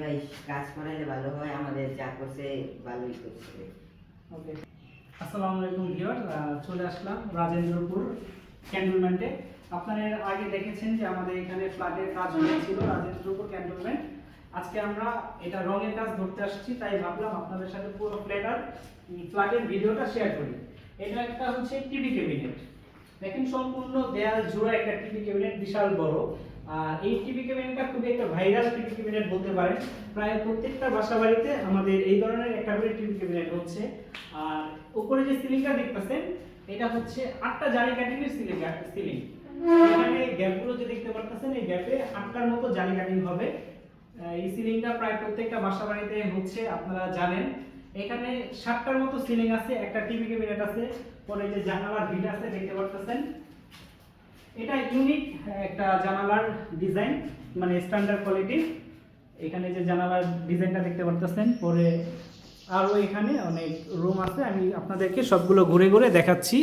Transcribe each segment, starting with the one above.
ভাই, কাজ করাইলে ভালো হয়, আমাদের যা করছে ভালোই করছে। ওকে আসসালামু আলাইকুম ভিউয়ার চলে আসলাম রাজেন্দ্রপুর ক্যান্টনমেন্টে। আপনারা আগে দেখেছেন যে আমাদের এখানে ফ্ল্যাটের কাজ হয়েছিল রাজেন্দ্রপুর ক্যান্টনমেন্ট। আজকে আমরা এটা রঙের কাজ ধরতে আসছি, তাই ভাবলাম আপনাদের সাথে পুরো ফ্ল্যাটার ফ্ল্যাটের ভিডিওটা শেয়ার করি। এটা একটা হচ্ছে টিভি ক্যাবিনেট দেখেন সম্পূর্ণ দেয়াল একটা টিভি ক্যাবিনেট বিশাল বড়। আর এই টিভি ক্যাবিনেটটা খুবই একটা ভাইরাস টিভি ক্যাবিনেট বলতে পারেন। প্রায় প্রত্যেকটা বাসা বাড়িতে আমাদের এই ধরনের একটা করে টিভি ক্যাবিনেট হচ্ছে। আর উপরে যে সিলিংটা দেখতেছেন, এটা হচ্ছে আটটা জালি কাটিংয়ের সিলিং সিলিং এখানে গ্যাপগুলো যে দেখতে পারতেছেন, এই গ্যাপে আটটার মতো জালি কাটিং হবে। এই সিলিংটা প্রায় প্রত্যেকটা বাসা বাড়িতে হচ্ছে, আপনারা জানেন। এখানে সাতটার মতো সিলিং আছে, একটা টিভি ক্যাবিনেট আছে, পরে যে জানালার ভিট আছে, দেখতে পারতেছেন। এটা ইউনিক একটা জানালার ডিজাইন মানে স্ট্যান্ডার্ড কোয়ালিটি এখানে যে জানালার ডিজাইনটা দেখতে পারতেছেন, পরে আরও এখানে অনেক রুম আছে, আমি আপনাদেরকে সবগুলো ঘুরে ঘুরে দেখাচ্ছি।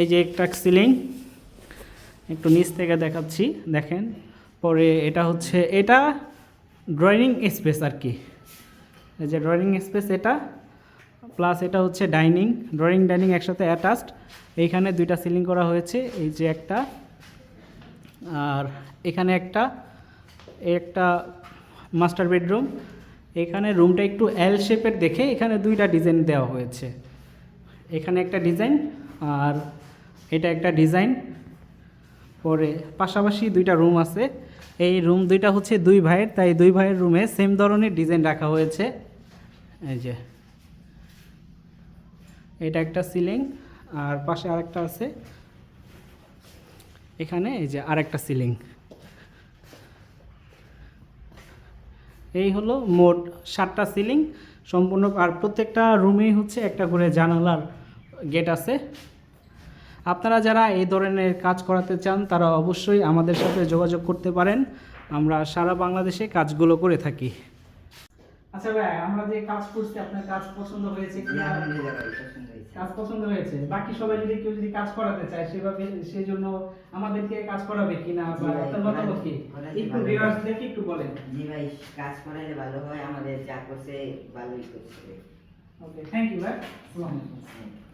এই যে একটা সিলিং একটু নিচ থেকে দেখাচ্ছি, দেখেন। পরে এটা হচ্ছে, এটা ড্রয়িং স্পেস আর কি। এই যে ড্রয়িং স্পেস এটা প্লাস এটা হচ্ছে ডাইনিং ড্রয়িং ডাইনিং একসাথে অ্যাটাচড এইখানে দুইটা সিলিং করা হয়েছে, এই যে একটা, আর এখানে একটা একটা মাস্টার বেডরুম এখানে রুমটা একটু এল শেপের দেখে এখানে দুইটা ডিজাইন দেওয়া হয়েছে। এখানে একটা ডিজাইন আর এটা একটা ডিজাইন পরে পাশাপাশি দুইটা রুম আছে। এই রুম দুইটা হচ্ছে দুই ভাইয়ের, তাই দুই ভাইয়ের রুমে সেম ধরনের ডিজাইন রাখা হয়েছে। এই যে। এটা একটা সিলিং আর পাশে আরেকটা আছে। এখানে এই যে আরেকটা সিলিং এই হলো মোট সাতটা সিলিং সম্পূর্ণ, আর প্রত্যেকটা রুমেই হচ্ছে একটা করে জানালার গেট আছে। আপনারা যারা এই ধরনের কাজ করাতে চান, তারা অবশ্যই আমাদের সাথে যোগাযোগ করতে পারেন। আমরা সারা বাংলাদেশে কাজগুলো করে থাকি। আচ্ছা ভাই আমরা যে কাজ করছি আপনার কাজ পছন্দ হয়েছে হয়েছে। কাজ পছন্দ হয়েছে? বাকি সবাই যদি কেউ যদি কাজ করাতে চায় সেভাবে সেই জন্য আমাদেরকে কাজ করাবে কিনা বা আপনার মতামত কি? একটু। ভিউয়ার্সদেরকে একটু বলেন। জি ভাই কাজ করাইলে ভালো হয় আমাদের যা করছে ভালোই করছে। ওকে থ্যাংক ইউ ভাই। আসসালামু আলাইকুম.